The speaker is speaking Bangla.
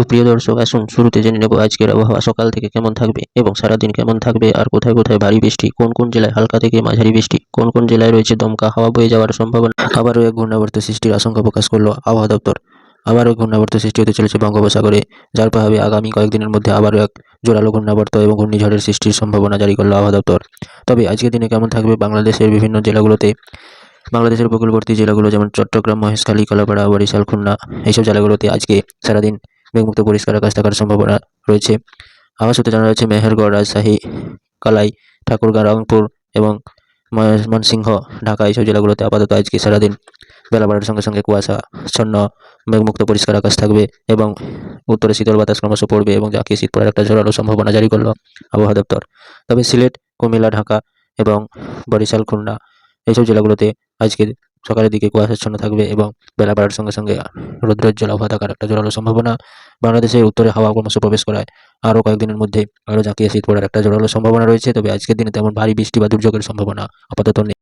তো প্রিয় দর্শক, আসুন শুরুতে জেনে নেব আজকের আবহাওয়া। সকাল থেকে কেমন থাকবে এবং সারাদিন কেমন থাকবে আর কোথায় কোথায় ভারী বৃষ্টি, কোন কোন জেলায় হালকা থেকে মাঝারি বৃষ্টি, কোন কোন জেলায় রয়েছে দমকা হাওয়া বয়ে যাওয়ার সম্ভাবনা? আবারও এক ঘূর্ণাবর্ত সৃষ্টির আশঙ্কা প্রকাশ করল আবহাওয়া দপ্তর। আবারও ঘূর্ণাবর্ত সৃষ্টি হতে চলেছে বঙ্গোপসাগরে, যার প্রভাবে আগামী কয়েকদিনের মধ্যে আবারও এক জোরালো ঘূর্ণাবর্ত এবং ঘূর্ণিঝড়ের সৃষ্টির সম্ভাবনা জারি করল আবহাওয়া দপ্তর। তবে আজকের দিনে কেমন থাকবে বাংলাদেশের বিভিন্ন জেলাগুলোতে? বাংলাদেশের উপকূলবর্তী জেলাগুলো যেমন চট্টগ্রাম, মহেশখালী, কলাপাড়া, বরিশাল, খুলনা, এইসব জেলাগুলোতে আজকে সারাদিন মেঘমুক্ত পরিষ্কার আকাশ থাকার সম্ভাবনা রয়েছে। আবার সূত্রে জানা যাচ্ছে, মেহেরগড়, রাজশাহী, কালাই, ঠাকুরগাঁ, রংপুর এবং ময়মনসিংহ ঢাকা এইসব জেলাগুলোতে আপাতত আজকে সারাদিন বেলা বাড়ার সঙ্গে সঙ্গে কুয়াশাচ্ছন্ন মেঘমুক্ত পরিষ্কার আকাশ থাকবে এবং উত্তরে শীতল বাতাস ক্রমশ পড়বে এবং যাকে শীত পড়ার একটা জোরালো সম্ভাবনা জারি করল আবহাওয়া দপ্তর। তবে সিলেট, কুমিল্লা, ঢাকা এবং বরিশাল, খুলনা এইসব জেলাগুলোতে আজকে সকালের দিকে কুয়াশাচ্ছন্ন থাকবে এবং বেলা বাড়ার সঙ্গে সঙ্গে রৌদ্রোজ্জ্বল আবহাওয়া থাকার একটা জোরালো সম্ভাবনা বাংলাদেশের উত্তরে হাওয়া ক্রমশ প্রবেশ করায়। আরও কয়েকদিনের মধ্যে আরও জাঁকিয়ে শীত পড়ার একটা জোরালো সম্ভাবনা রয়েছে, তবে আজকের দিনে তেমন ভারী বৃষ্টি বা দুর্যোগের সম্ভাবনা আপাতত নেই।